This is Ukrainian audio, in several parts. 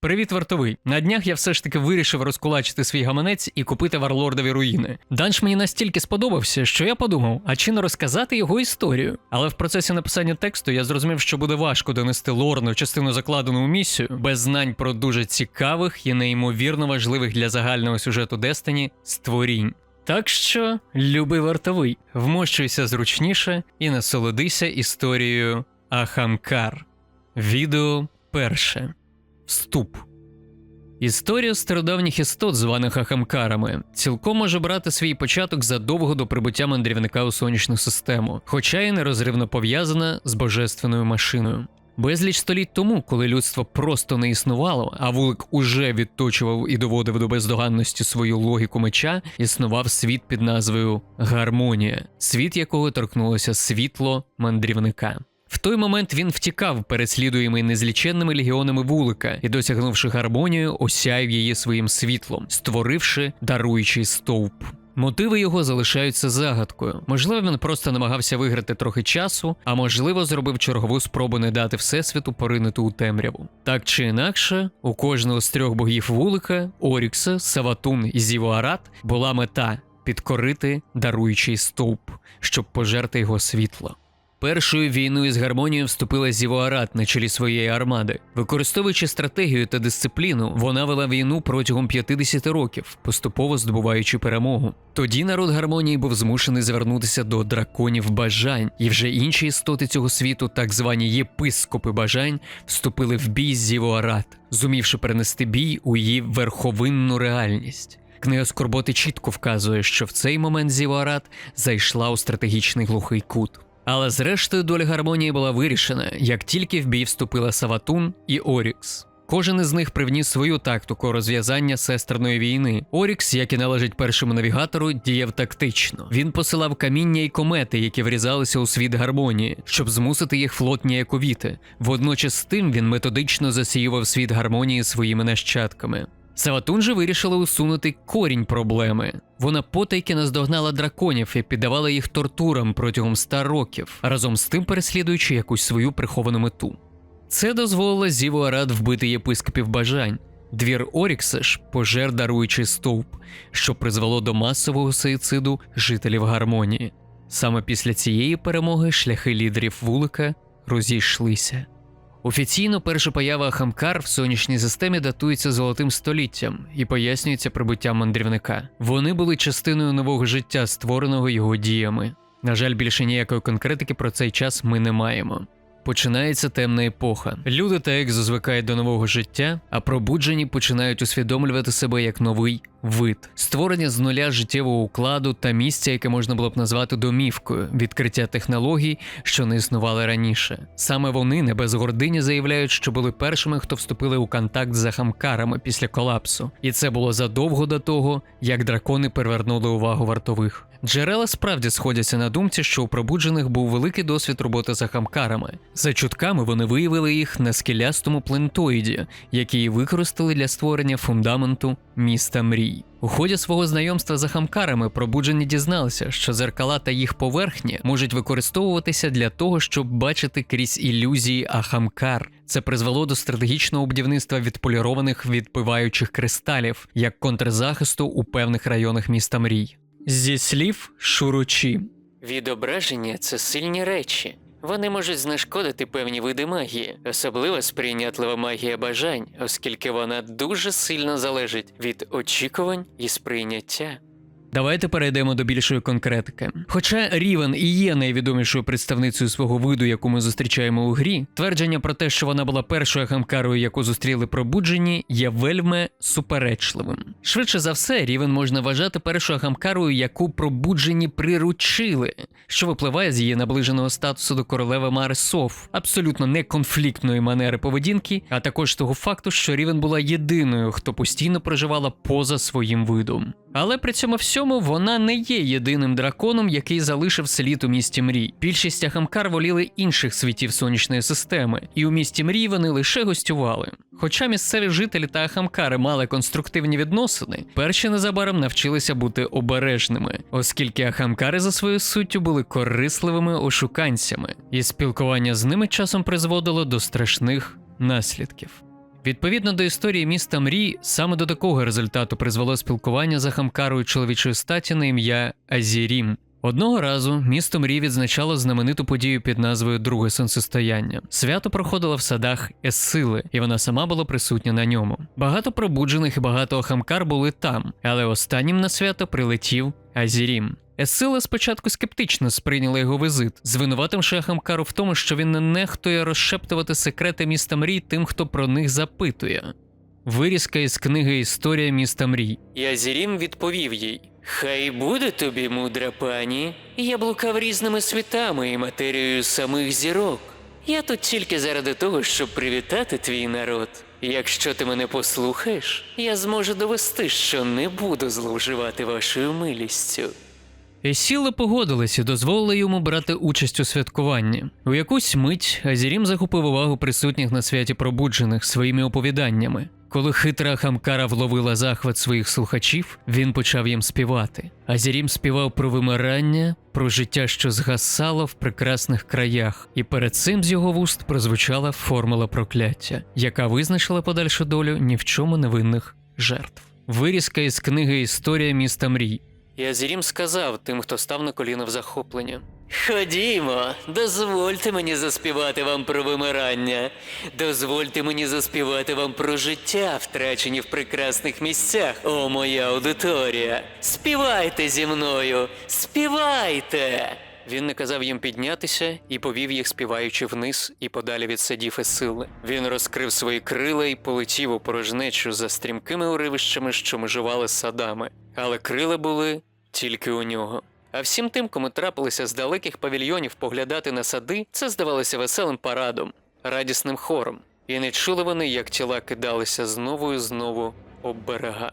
Привіт, вартовий. На днях я все ж таки вирішив розкулачити свій гаманець і купити варлордові руїни. Данж мені настільки сподобався, що я подумав, а чи не розказати його історію. Але в процесі написання тексту я зрозумів, що буде важко донести лорну частину закладену у місію без знань про дуже цікавих і неймовірно важливих для загального сюжету Дестині створінь. Так що, любий вартовий, вмощуйся зручніше і насолодися історією Ахамкар. Відео перше. Вступ. Історія стародавніх істот, званих Ахамкарами, цілком може брати свій початок задовго до прибуття мандрівника у сонячну систему, хоча й нерозривно пов'язана з божественною машиною. Безліч століть тому, коли людство просто не існувало, а вулик уже відточував і доводив до бездоганності свою логіку меча, існував світ під назвою Гармонія, світ якого торкнулося світло мандрівника. В той момент він втікав, переслідуємий незліченними легіонами вулика, і, досягнувши гармонію, осяяв її своїм світлом, створивши даруючий стовп. Мотиви його залишаються загадкою. Можливо, він просто намагався виграти трохи часу, а можливо, зробив чергову спробу не дати всесвіту поринути у темряву. Так чи інакше, у кожного з трьох богів вулика, Орікса, Саватун і Зівуарат була мета підкорити даруючий стовп, щоб пожерти його світло. Першою війною з гармонією вступила Зівуарат на чолі своєї армади. Використовуючи стратегію та дисципліну, вона вела війну протягом 50 років, поступово здобуваючи перемогу. Тоді народ гармонії був змушений звернутися до драконів бажань, і вже інші істоти цього світу, так звані єпископи бажань, вступили в бій з Зівуарат, зумівши перенести бій у її верховинну реальність. Книга Скорботи чітко вказує, що в цей момент Зівуарат зайшла у стратегічний глухий кут. Але зрештою доля гармонії була вирішена, як тільки в бій вступила Саватун і Орікс. Кожен із них привніс свою тактику розв'язання сестерної війни. Орікс, як і належить першому навігатору, діяв тактично. Він посилав каміння і комети, які врізалися у світ гармонії, щоб змусити їх флотні яковіти. Водночас з тим він методично засіював світ гармонії своїми нащадками. Саватун же вирішила усунути корінь проблеми. Вона потайки наздогнала драконів і піддавала їх тортурам протягом ста років, разом з тим переслідуючи якусь свою приховану мету. Це дозволило Зіву Арад вбити єпископів бажань. Двір Орікса ж пожер даруючий стовп, що призвело до масового суїциду жителів гармонії. Саме після цієї перемоги шляхи лідерів вулика розійшлися. Офіційно перша поява Хамкар в сонячній системі датується золотим століттям і пояснюється прибуттям мандрівника. Вони були частиною нового життя, створеного його діями. На жаль, більше ніякої конкретики про цей час ми не маємо. Починається темна епоха. Люди та екзо звикають до нового життя, а пробуджені починають усвідомлювати себе як новий вид, створення з нуля життєвого укладу та місця, яке можна було б назвати домівкою, відкриття технологій, що не існували раніше. Саме вони не без гордині заявляють, що були першими, хто вступили у контакт з ахамкарами після колапсу, і це було задовго до того, як дракони перевернули увагу вартових. Джерела справді сходяться на думці, що у пробуджених був великий досвід роботи з ахамкарами. За чутками вони виявили їх на скелястому плентоїді, який використали для створення фундаменту міста мрій. У ході свого знайомства з ахамкарами пробуджені дізналися, що зеркала та їх поверхні можуть використовуватися для того, щоб бачити крізь ілюзії ахамкар. Це призвело до стратегічного будівництва відполірованих відпиваючих кристалів як контрзахисту у певних районах міста мрій. Зі слів Шуручі. Відображення це сильні речі. Вони можуть знешкодити певні види магії, особливо сприйнятлива магія бажань, оскільки вона дуже сильно залежить від очікувань і сприйняття. Давайте перейдемо до більшої конкретики. Хоча Рівен і є найвідомішою представницею свого виду, яку ми зустрічаємо у грі, твердження про те, що вона була першою хамкарою, яку зустріли пробуджені, є вельми суперечливим. Швидше за все, Рівен можна вважати першою хамкарою, яку пробуджені приручили, що випливає з її наближеного статусу до королеви Мари Соф, абсолютно неконфліктної манери поведінки, а також того факту, що Рівен була єдиною, хто постійно проживала поза своїм видом. Але при цьому всьому вона не є єдиним драконом, який залишив слід у місті мрій. Більшість Ахамкар воліли інших світів сонячної системи, і у місті мрій вони лише гостювали. Хоча місцеві жителі та Ахамкари мали конструктивні відносини, перші незабаром навчилися бути обережними, оскільки Ахамкари за своєю суттю були корисливими ошуканцями, і спілкування з ними часом призводило до страшних наслідків. Відповідно до історії міста Мрій, саме до такого результату призвело спілкування за хамкарою чоловічої статі на ім'я Азірім. Одного разу місто Мрій відзначало знамениту подію під назвою Друге сонцестояння. Свято проходило в садах Ессили, і вона сама була присутня на ньому. Багато пробуджених і багато хамкар були там, але останнім на свято прилетів Азірім. Есила спочатку скептично сприйняла його візит, звинувативши Ахамкару в тому, що він не нехтує розшептувати секрети міста мрій тим, хто про них запитує. Вирізка із книги Історія міста мрій. І Азірім відповів їй: Хай буде тобі, мудра пані. Я блукав різними світами і матерією самих зірок. Я тут тільки заради того, щоб привітати твій народ. Якщо ти мене послухаєш, я зможу довести, що не буду зловживати вашою милістю. Есіла погодилась і дозволила йому брати участь у святкуванні. У якусь мить Азірім захопив увагу присутніх на святі пробуджених своїми оповіданнями. Коли хитра хамкара вловила захват своїх слухачів, він почав їм співати. Азірім співав про вимирання, про життя, що згасало в прекрасних краях, і перед цим з його вуст прозвучала формула прокляття, яка визначила подальшу долю ні в чому невинних жертв. Вирізка із книги Історія міста мрій. І Азірім сказав тим, хто став на коліна в захоплення. Ходімо, дозвольте мені заспівати вам про вимирання. Дозвольте мені заспівати вам про життя, втрачені в прекрасних місцях, о моя аудиторія. Співайте зі мною, співайте. Він наказав їм піднятися і повів їх, співаючи вниз і подалі від садів і сили. Він розкрив свої крила і полетів у порожнечу за стрімкими уривищами, що межували садами. Але крила були тільки у нього. А всім тим, кому трапилося з далеких павільйонів поглядати на сади, це здавалося веселим парадом, радісним хором. І не чули вони, як тіла кидалися знову і знову об берега.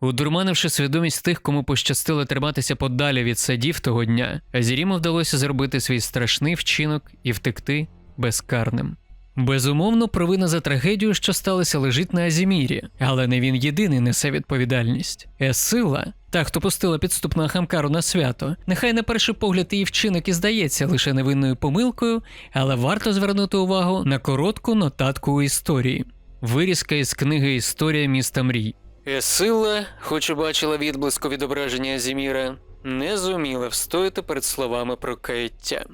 Удурманивши свідомість тих, кому пощастило триматися подалі від садів того дня, Азіріму вдалося зробити свій страшний вчинок і втекти безкарним. Безумовно, провина за трагедію, що сталося, лежить на Азімірі, але не він єдиний несе відповідальність. Есила, та, хто пустила підступна Хамкару на свято, нехай на перший погляд її вчинок і здається лише невинною помилкою, але варто звернути увагу на коротку нотатку у історії. Вирізка із книги Історія міста мрій. Есила, хоч і бачила відблиску відображення Азіміра, не зуміла встояти перед словами про каяття.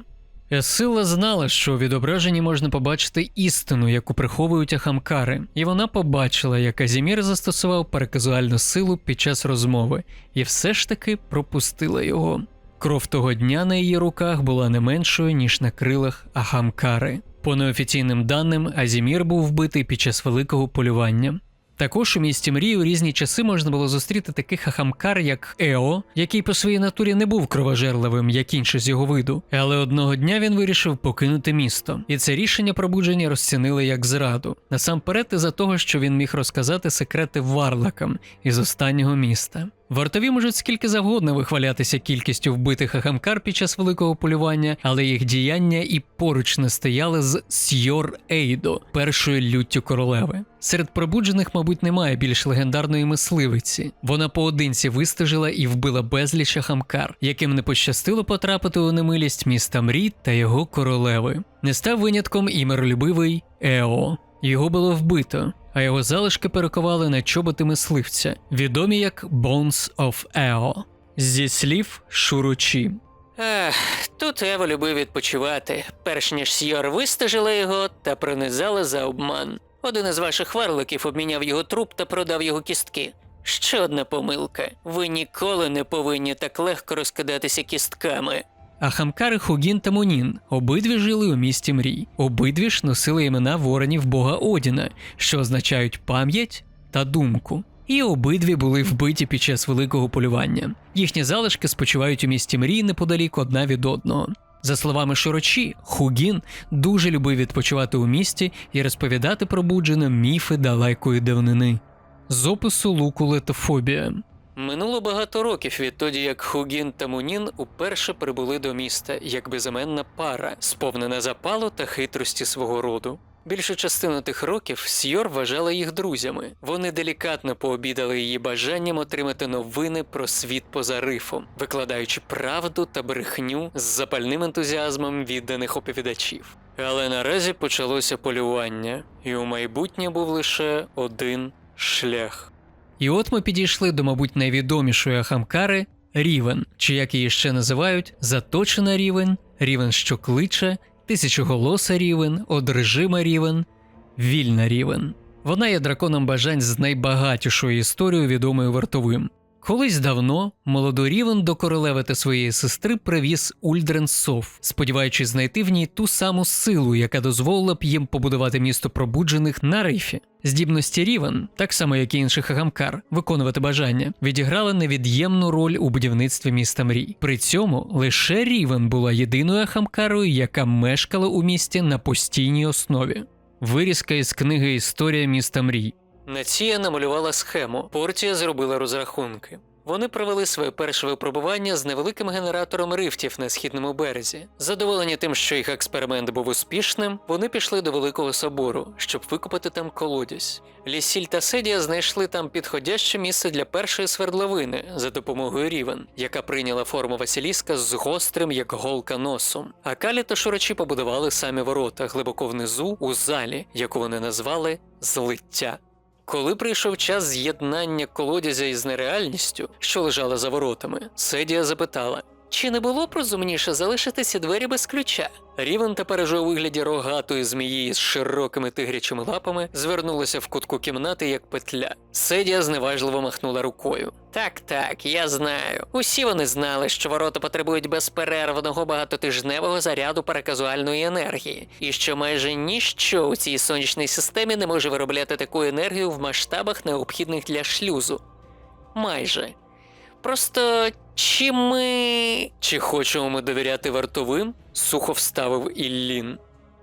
Есила знала, що у відображенні можна побачити істину, яку приховують ахамкари, і вона побачила, як Азімір застосував переказуальну силу під час розмови, і все ж таки пропустила його. Кров того дня на її руках була не меншою, ніж на крилах Ахамкари. По неофіційним даним, Азімір був вбитий під час великого полювання. Також у місті мрії у різні часи можна було зустріти таких ахамкар, як Ео, який по своїй натурі не був кровожерливим, як інші з його виду, але одного дня він вирішив покинути місто, і це рішення пробудження розцінили як зраду. Насамперед, із-за того, що він міг розказати секрети варлакам із останнього міста. Вартові можуть скільки завгодно вихвалятися кількістю вбитих ахамкар під час великого полювання, але їх діяння і поруч не стояли з Сьор Ейдо, першою люттю королеви. Серед пробуджених, мабуть, немає більш легендарної мисливиці. Вона поодинці вистежила і вбила безліч ахамкар, яким не пощастило потрапити у немилість міста Мрі та його королеви. Не став винятком і миролюбивий Ео. Його було вбито, а його залишки перекували на чоботи мисливця, відомі як Bones of Eo. Зі слів Шуручі. Ех, тут Ева любив відпочивати, перш ніж Сьор вистежила його та пронизала за обман. Один із ваших варликів обміняв його труп та продав його кістки. Ще одна помилка. Ви ніколи не повинні так легко розкидатися кістками. А хамкари Хугін та Мунін обидві жили у місті мрій. Обидві ж носили імена воронів бога Одіна, що означають пам'ять та думку. І обидві були вбиті під час великого полювання. Їхні залишки спочивають у місті мрій неподалік одна від одного. За словами Широчі, Хугін дуже любив відпочивати у місті і розповідати про пробудженим міфи далекої давнини. З опису луку летофобія. Минуло багато років відтоді, як Хугін та Мунін уперше прибули до міста як безіменна пара, сповнена запалу та хитрості свого роду. Більшу частину тих років Сьор вважала їх друзями. Вони делікатно пообідали її бажанням отримати новини про світ поза рифом, викладаючи правду та брехню з запальним ентузіазмом відданих оповідачів. Але наразі почалося полювання, і у майбутнє був лише один шлях. І от ми підійшли до, мабуть, найвідомішої ахамкари Рівен, чи як її ще називають, заточена рівень, рівень, що кличе, тисячоголоса рівень, одрежима рівень, вільна рівень. Вона є драконом бажань з найбагатішою історією відомою вартовим. Колись давно молоду рівен до королеви та своєї сестри привіз Ульдрен Сов, сподіваючись знайти в ній ту саму силу, яка дозволила б їм побудувати місто пробуджених на рифі. Здібності Рівен, так само як і інших агамкар, виконувати бажання, відіграли невід'ємну роль у будівництві міста мрій. При цьому лише Рівен була єдиною ахамкарою, яка мешкала у місті на постійній основі. Вирізка із книги Історія міста мрій. Нація намалювала схему. Портія зробила розрахунки. Вони провели своє перше випробування з невеликим генератором рифтів на східному березі. Задоволені тим, що їх експеримент був успішним, вони пішли до великого собору, щоб викопати там колодязь. Лісіль та Седія знайшли там підходяще місце для першої свердловини за допомогою рівен, яка прийняла форму Василіска з гострим, як голка носом. А Калі та Шурачі побудували самі ворота глибоко внизу у залі, яку вони назвали злиття. Коли прийшов час з'єднання колодязя із нереальністю, що лежала за воротами, Седія запитала: чи не було б розумніше залишитися двері без ключа? Рівен тепер уже у вигляді рогатої змії з широкими тигрячими лапами звернулася в кутку кімнати як петля. Седія зневажливо махнула рукою. Так, так, я знаю. Усі вони знали, що ворота потребують безперервного багатотижневого заряду параказуальної енергії, і що майже ніщо у цій сонячній системі не може виробляти таку енергію в масштабах, необхідних для шлюзу. Майже. Просто чи ми. Чи хочемо ми довіряти вартовим? Сухо вставив Іллін.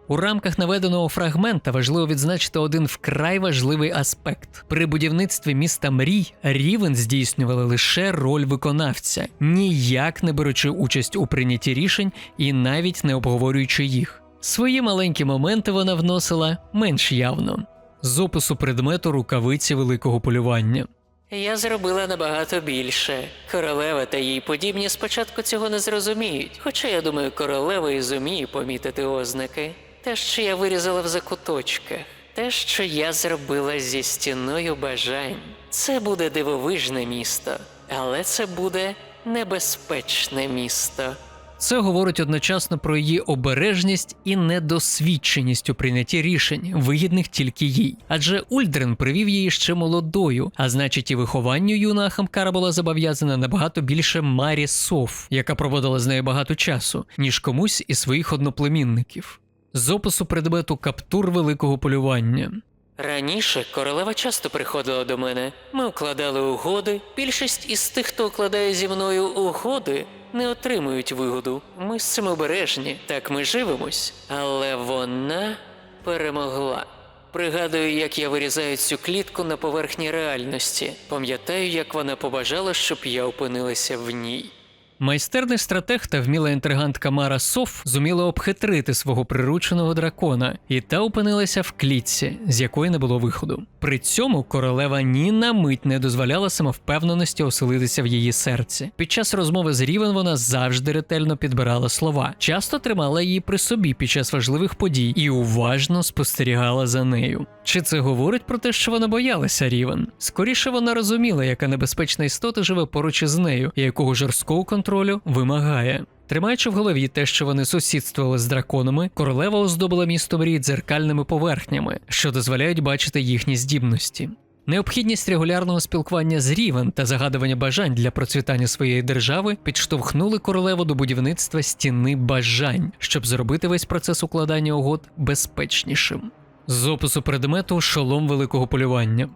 У рамках наведеного фрагмента важливо відзначити один вкрай важливий аспект: при будівництві міста мрій рівен здійснювали лише роль виконавця, ніяк не беручи участь у прийнятті рішень і навіть не обговорюючи їх. Свої маленькі моменти вона вносила менш явно з опису предмету рукавиці великого полювання. Я зробила набагато більше. Королева та їй подібні спочатку цього не зрозуміють. Хоча я думаю, королева і зуміє помітити ознаки. Те, що я вирізала в закуточках, те, що я зробила зі стіною бажань. Це буде дивовижне місто, але це буде небезпечне місто. Це говорить одночасно про її обережність і недосвідченість у прийнятті рішень, вигідних тільки їй. Адже Ульдрен привів її ще молодою, а значить, і вихованню юна Хамкара була зобов'язана набагато більше Марі Соф, яка проводила з нею багато часу, ніж комусь із своїх одноплемінників. З опису предмету каптур великого полювання. Раніше королева часто приходила до мене. Ми укладали угоди. Більшість із тих, хто укладає зі мною угоди, не отримують вигоду. Ми з цим обережні, так ми живемось. Але вона перемогла. Пригадую, як я вирізаю цю клітку на поверхні реальності. Пам'ятаю, як вона побажала, щоб я опинилася в ній. Майстерний стратег та вміла інтригантка Мара Соф зуміла обхитрити свого прирученого дракона, і та опинилася в клітці, з якої не було виходу. При цьому королева ні на мить не дозволяла самовпевненості оселитися в її серці. Під час розмови з Рівен вона завжди ретельно підбирала слова, часто тримала її при собі під час важливих подій і уважно спостерігала за нею. Чи це говорить про те, що вона боялася Рівен? Скоріше вона розуміла, яка небезпечна істота живе поруч із нею, і якого жорсткого контролю вимагає. Тримаючи в голові те, що вони сусідствували з драконами, королева оздобила місто мрій дзеркальними поверхнями, що дозволяють бачити їхні здібності. Необхідність регулярного спілкування з Рівен та загадування бажань для процвітання своєї держави підштовхнули королеву до будівництва стіни бажань, щоб зробити весь процес укладання угод безпечнішим. З опису предмету шолом великого полювання.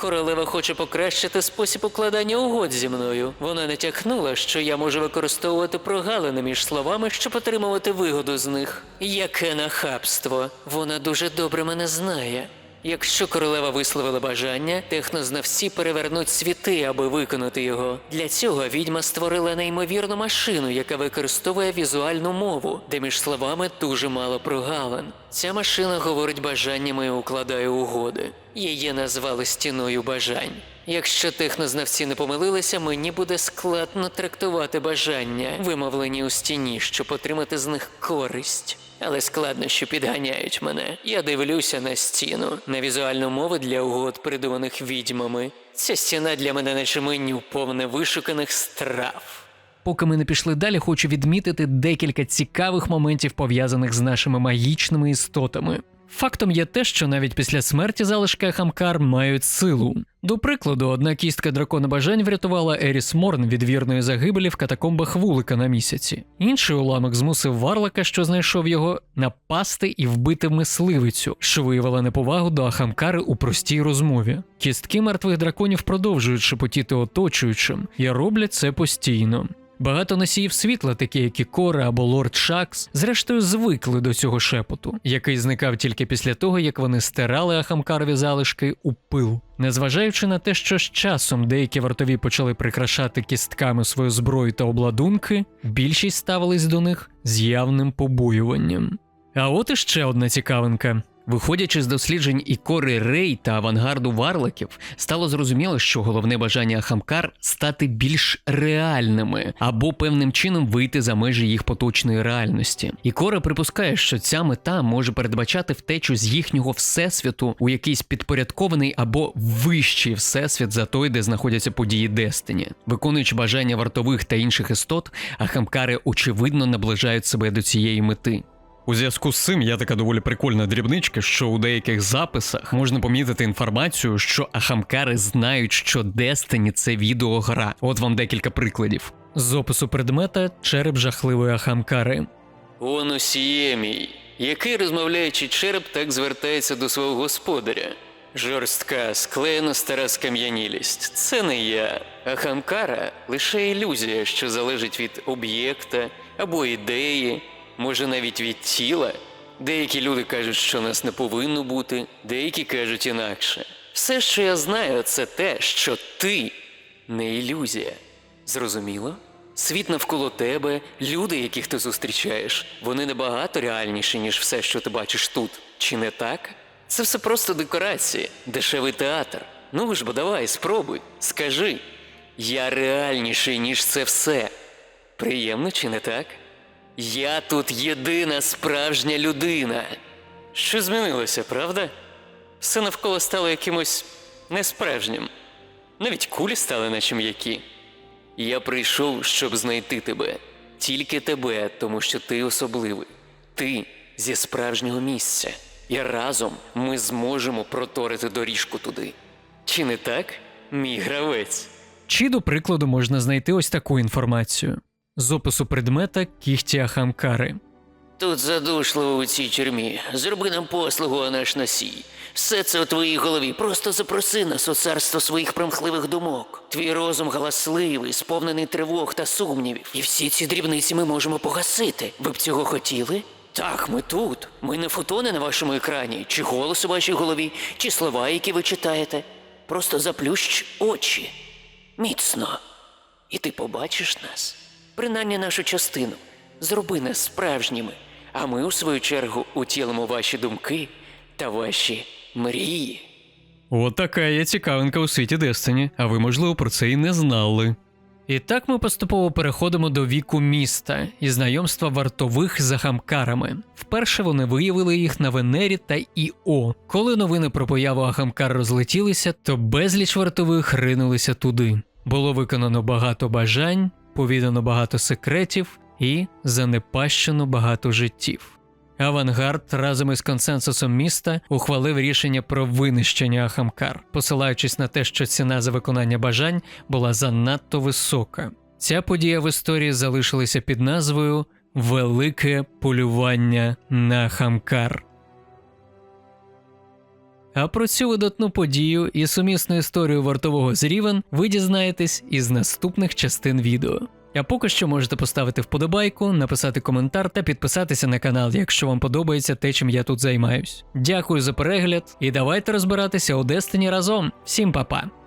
Королева хоче покращити спосіб укладання угод зі мною. Вона натякнула, що я можу використовувати прогалини між словами, щоб отримувати вигоду з них. Яке нахабство! Вона дуже добре мене знає. Якщо королева висловила бажання, технознавці перевернуть світи, аби виконати його. Для цього відьма створила неймовірну машину, яка використовує візуальну мову, де між словами дуже мало прогалин. Ця машина говорить бажаннями і укладає угоди. Її назвали стіною бажань. Якщо технознавці не помилилися, мені буде складно трактувати бажання, вимовлені у стіні, щоб отримати з них користь. Але складнощі підганяють мене. Я дивлюся на стіну, на візуальну мову для угод, придуманих відьмами. Ця стіна для мене наче меню повне вишуканих страв. Поки ми не пішли далі, хочу відмітити декілька цікавих моментів пов'язаних з нашими магічними істотами. Фактом є те, що навіть після смерті залишки Ахамкар мають силу. До прикладу, одна кістка дракона бажань врятувала Еріс Морн від вірної загибелі в катакомбах вулика на місяці. Інший уламок змусив Варлака, що знайшов його, напасти і вбити мисливицю, що виявила неповагу до Ахамкари у простій розмові. Кістки мертвих драконів продовжують шепотіти оточуючим і роблять це постійно. Багато носіїв світла, такі як і Кора або Лорд Шакс, зрештою звикли до цього шепоту, який зникав тільки після того, як вони стирали ахамкарові залишки у пил. Незважаючи на те, що з часом деякі вартові почали прикрашати кістками свою зброю та обладунки, більшість ставились до них з явним побоюванням. А от іще одна цікавинка. Виходячи з досліджень і кори Рей та авангарду варликів, стало зрозуміло, що головне бажання Ахамкар стати більш реальними або певним чином вийти за межі їх поточної реальності. І Кора припускає, що ця мета може передбачати втечу з їхнього всесвіту у якийсь підпорядкований або вищий всесвіт за той, де знаходяться події Дестині. Виконуючи бажання вартових та інших істот, Ахамкари очевидно наближають себе до цієї мети. У зв'язку з цим є така доволі прикольна дрібничка, що у деяких записах можна помітити інформацію, що ахамкари знають, що Destiny – це відеогра. От вам декілька прикладів. З опису предмета череп жахливої ахамкари. Он усіємій, який розмовляючи череп, так звертається до свого господаря. Жорстка, склеєна стара скам'янілість. Це не я. А хамкара лише ілюзія, що залежить від об'єкта або ідеї, може навіть від тіла. Деякі люди кажуть, що нас не повинно бути, деякі кажуть інакше. Все, що я знаю, це те, що ти не ілюзія. Зрозуміло? Світ навколо тебе, люди, яких ти зустрічаєш, вони набагато реальніші, ніж все, що ти бачиш тут. Чи не так? Це все просто декорації, дешевий театр. Ну ж бо давай, спробуй, скажи. Я реальніший, ніж це все. Приємно чи не так? Я тут єдина справжня людина. Що змінилося, правда? Все навколо стало якимось несправжнім. Навіть кулі стали наче м'які. Я прийшов, щоб знайти тебе, тільки тебе, тому що ти особливий. Ти зі справжнього місця, і разом ми зможемо проторити доріжку туди. Чи не так, мій гравець? Чи, до прикладу, можна знайти ось таку інформацію з опису предмета кіхті ахамкари. Тут задушливо у цій тюрмі. Зроби нам послугу, а наш носій. Все це у твоїй голові. Просто запроси нас у царство своїх примхливих думок. Твій розум галасливий, сповнений тривог та сумнівів. І всі ці дрібниці ми можемо погасити. Ви б цього хотіли? Так, ми тут. Ми не фотони на вашому екрані, чи голос у вашій голові, чи слова, які ви читаєте. Просто заплющ очі. Міцно. І ти побачиш нас, принаймні нашу частину. Зроби нас справжніми, а ми, у свою чергу, утілимо ваші думки та ваші мрії. От така є цікавинка у світі Destiny, а ви, можливо, про це і не знали. І так ми поступово переходимо до віку міста і знайомства вартових з ахамкарами. Вперше вони виявили їх на Венері та Іо. Коли новини про появу ахамкар розлетілися, то безліч вартових ринулися туди. Було виконано багато бажань, повідано багато секретів і занепащено багато життів. Авангард разом із консенсусом міста ухвалив рішення про винищення Ахамкар, посилаючись на те, що ціна за виконання бажань була занадто висока. Ця подія в історії залишилася під назвою Велике полювання на Хамкар. А про цю видатну подію і сумісну історію вартового з Рівен ви дізнаєтесь із наступних частин відео. А поки що можете поставити вподобайку, написати коментар та підписатися на канал, якщо вам подобається те, чим я тут займаюсь. Дякую за перегляд і давайте розбиратися у Дестині разом. Всім па-па!